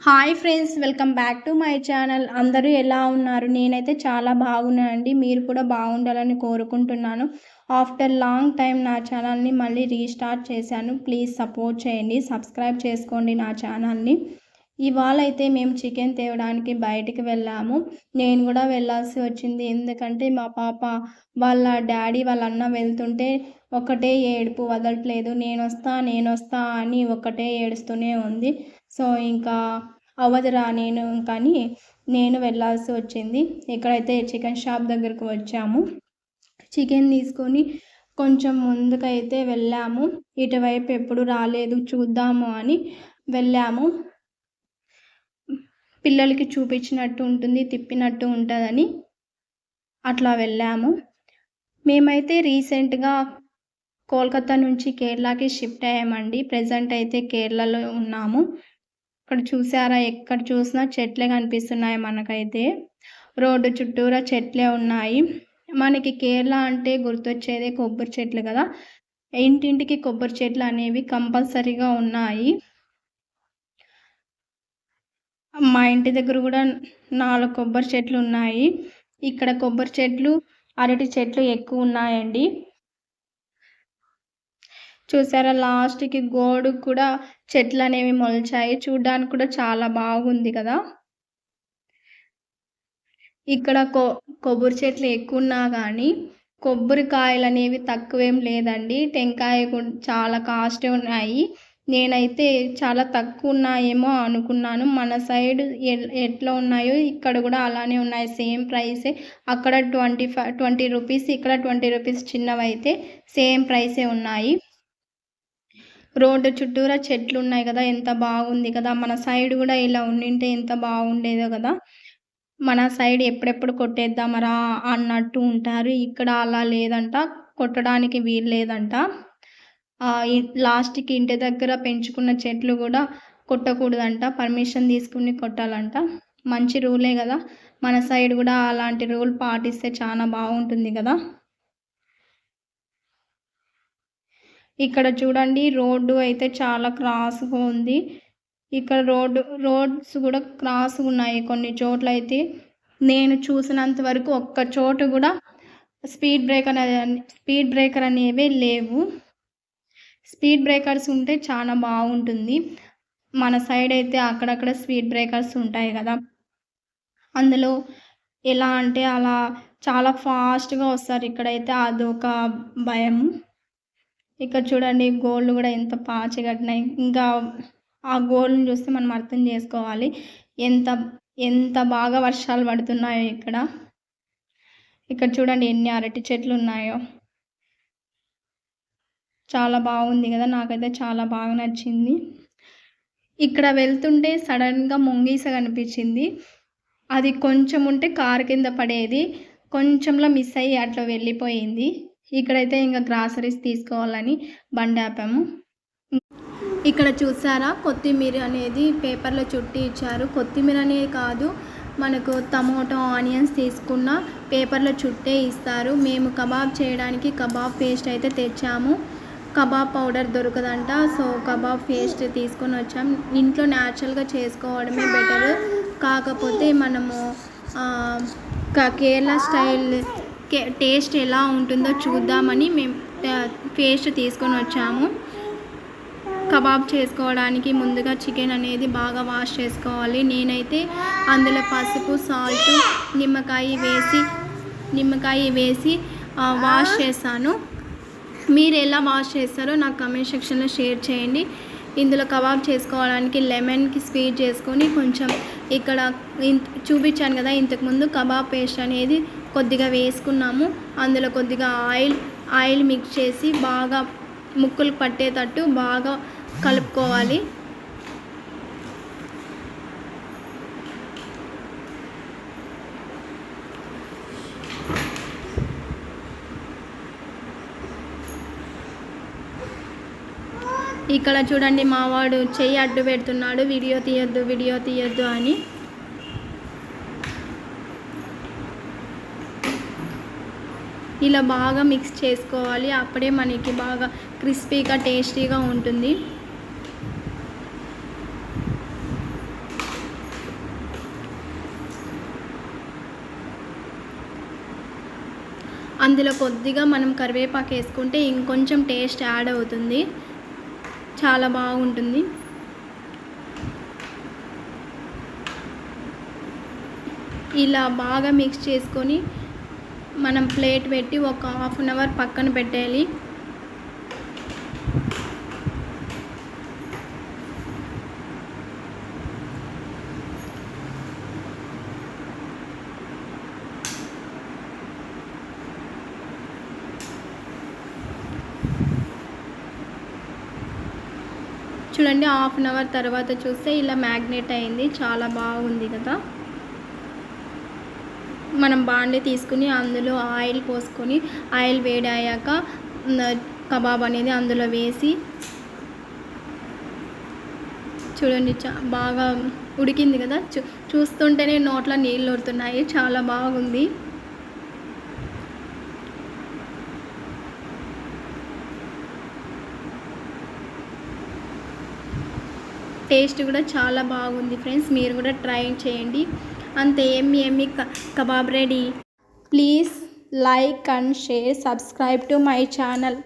Hi friends welcome back to my channel అందరూ ఎలా ఉన్నారు? నేనైతే చాలా బాగున్నానండి. మీరు కూడా బాగుండాలని కోరుకుంటున్నాను. ఆఫ్టర్ లాంగ్ టైం నా ఛానల్ని మళ్ళీ రీస్టార్ట్ చేశాను. ప్లీజ్ సపోర్ట్ చేయండి. సబ్స్క్రైబ్ చేసుకోండి నా ఛానల్ని ఇవాళ అయితే మేము చికెన్ తేవడానికి బయటికి వెళ్ళాము. నేను కూడా వెళ్ళాల్సి వచ్చింది. ఎందుకంటే మా పాప వాళ్ళ డాడీ వాళ్ళ అన్న వెళ్తుంటే ఒకటే ఏడుపు వదలట్లేదు. నేను వస్తా నేను వస్తా అని ఒకటే ఏడుస్తూనే ఉంది. సో ఇంకా అవ్వదురా నేను కానీ నేను వెళ్ళాల్సి వచ్చింది. ఇక్కడైతే చికెన్ షాప్ దగ్గరకు వచ్చాము చికెన్ తీసుకొని కొంచెం ముందుకైతే వెళ్ళాము. ఇటువైపు ఎప్పుడు రాలేదు చూద్దాము అని వెళ్ళాము. పిల్లలకి చూపించినట్టు ఉంటుంది తిప్పినట్టు ఉంటుందని అట్లా వెళ్ళాము. మేమైతే రీసెంట్గా కోల్కతా నుంచి కేరళకి షిఫ్ట్ అయ్యామండి. ప్రజెంట్ అయితే కేరళలో ఉన్నాము. ఇక్కడ చూసారా? ఎక్కడ చూసినా చెట్లే కనిపిస్తున్నాయి మనకైతే. రోడ్డు చుట్టూరా చెట్లే ఉన్నాయి. మనకి కేరళ అంటే గుర్తొచ్చేదే కొబ్బరి చెట్లు కదా. ఇంటింటికి కొబ్బరి చెట్లు అనేవి కంపల్సరీగా ఉన్నాయి. మా ఇంటి దగ్గర కూడా నాలుగు కొబ్బరి చెట్లు ఉన్నాయి. ఇక్కడ కొబ్బరి చెట్లు అరటి చెట్లు ఎక్కువ ఉన్నాయండి. చూసారా? లాస్ట్కి గోడు కూడా చెట్లు అనేవి మొలిచాయి. చూడడానికి కూడా చాలా బాగుంది కదా? ఇక్కడ కొ కొబ్బరి చెట్లు ఎక్కువ ఉన్నా కానీ కొబ్బరికాయలు అనేవి తక్కువేం లేదండి. టెంకాయ చాలా కాస్ట్ ఉన్నాయి. నేనైతే చాలా తక్కువ ఉన్నాయేమో అనుకున్నాను. మన సైడ్ ఎట్లా ఉన్నాయో ఇక్కడ కూడా అలానే ఉన్నాయి. సేమ్ ప్రైసే. అక్కడ ట్వంటీ ఫైవ్ ట్వంటీ రూపీస్ ఇక్కడ ట్వంటీ రూపీస్ చిన్నవి అయితే సేమ్ ప్రైసే ఉన్నాయి. రోడ్డు చుట్టూరా చెట్లు ఉన్నాయి కదా ఎంత బాగుంది కదా. మన సైడ్ కూడా ఇలా ఉండింటే ఎంత బాగుండేదో కదా. మన సైడ్ ఎప్పుడెప్పుడు కొట్టేద్దామరా అన్నట్టు ఉంటారు. ఇక్కడ అలా లేదంట కొట్టడానికి వీలు లేదంట. లాస్ట్కి ఇంటి దగ్గర పెంచుకున్న చెట్లు కూడా కొట్టకూడదంట పర్మిషన్ తీసుకుని కొట్టాలంట. మంచి రూలే కదా. మన సైడ్ కూడా అలాంటి రూల్ పాటిస్తే చాలా బాగుంటుంది కదా. ఇక్కడ చూడండి రోడ్డు అయితే చాలా క్రాస్గా ఉంది. ఇక్కడ రోడ్డు రోడ్స్ కూడా క్రాస్గా ఉన్నాయి కొన్ని చోట్ల అయితే. నేను చూసినంత వరకు ఒక్క చోటు కూడా స్పీడ్ బ్రేకర్ స్పీడ్ బ్రేకర్ అనేవి లేవు. స్పీడ్ బ్రేకర్స్ ఉంటే చాలా బాగుంటుంది. మన సైడ్ అయితే అక్కడక్కడ స్పీడ్ బ్రేకర్స్ ఉంటాయి కదా. అందులో ఎలా అంటే అలా చాలా ఫాస్ట్గా వస్తారు. ఇక్కడైతే అదొక భయం ఇక్కడ చూడండి గోల్డ్ కూడా ఎంత పాచి కట్టినాయి. ఇంకా ఆ గోల్డ్ని చూస్తే మనం అర్థం చేసుకోవాలి. ఎంత ఎంత బాగా వర్షాలు పడుతున్నాయో ఇక్కడ. ఇక్కడ చూడండి ఎన్ని అరటి చెట్లు ఉన్నాయో. చాలా బాగుంది కదా నాకైతే చాలా బాగా నచ్చింది. ఇక్కడ వెళ్తుంటే సడన్గా ముంగీస కనిపించింది. అది కొంచెం ఉంటే కారు కింద పడేది. కొంచెంలో మిస్ అయ్యి అట్లా వెళ్ళిపోయింది. ఇక్కడైతే ఇంకా గ్రాసరీస్ తీసుకోవాలని బండి ఆపాము. ఇక్కడ చూసారా? కొత్తిమీర అనేది పేపర్లో చుట్టి ఇచ్చారు. కొత్తిమీర అనేది కాదు మనకు టమోటో ఆనియన్స్ తీసుకున్న పేపర్లో చుట్టే ఇస్తారు. మేము కబాబ్ చేయడానికి కబాబ్ పేస్ట్ అయితే తెచ్చాము. కబాబ్ పౌడర్ దొరకదంట సో కబాబ్ పేస్ట్ తీసుకొని వచ్చాం. ఇంట్లో న్యాచురల్గా చేసుకోవడమే బెటర్. కాకపోతే మనము కేరళ స్టైల్ టేస్ట్ ఎలా ఉంటుందో చూద్దామని మేము పేస్ట్ తీసుకొని వచ్చాము. కబాబ్ చేసుకోవడానికి ముందుగా చికెన్ అనేది బాగా వాష్ చేసుకోవాలి. నేనైతే అందులో పసుపు సాల్ట్ నిమ్మకాయ వేసి నిమ్మకాయ వేసి వాష్ చేశాను. మీరు ఎలా వాష్ చేస్తారో నాకు కమెంట్ సెక్షన్లో షేర్ చేయండి. ఇందులో కబాబ్ చేసుకోవడానికి లెమన్కి స్వీట్ చేసుకొని కొంచెం ఇక్కడ చూపించాను కదా ఇంతకుముందు కబాబ్ పేస్ట్ అనేది కొద్దిగా వేసుకున్నాము. అందులో కొద్దిగా ఆయిల్ ఆయిల్ మిక్స్ చేసి బాగా ముక్కలు పట్టేటట్టు బాగా కలుపుకోవాలి. ఇక్కడ చూడండి మావాడు చెయ్యి అడ్డు పెడుతున్నాడు. వీడియో తీయొద్దు వీడియో తీయొద్దు అని. ఇలా బాగా మిక్స్ చేసుకోవాలి. అప్పుడే మనకి బాగా క్రిస్పీగా టేస్టీగా ఉంటుంది. అందులో కొద్దిగా మనం కరివేపాకు వేసుకుంటే ఇంకొంచెం టేస్ట్ యాడ్ అవుతుంది. చాలా బాగుంటుంది. ఇలా బాగా మిక్స్ చేసుకొని మనం ప్లేట్ పెట్టి ఒక హాఫ్ అన్ అవర్ పక్కన పెట్టేయాలి. చూడండి హాఫ్ అన్ అవర్ తర్వాత చూస్తే ఇలా మ్యాగ్నెట్ అయింది. చాలా బాగుంది కదా. మనం బాండి తీసుకుని అందులో ఆయిల్ పోసుకొని ఆయిల్ వేడి అయ్యాక కబాబ్ అనేది అందులో వేసి చూడండి బాగా ఉడికింది కదా? చూ చూస్తుంటేనే నోట్లో నీళ్ళు ఊరుతున్నాయి. చాలా బాగుంది. టేస్ట్ కూడా చాలా బాగుంది ఫ్రెండ్స్. మీరు కూడా ట్రై చేయండి. అంతే ఎమ్మి ఎమ్మి kebab ready. Please like and share subscribe to my channel.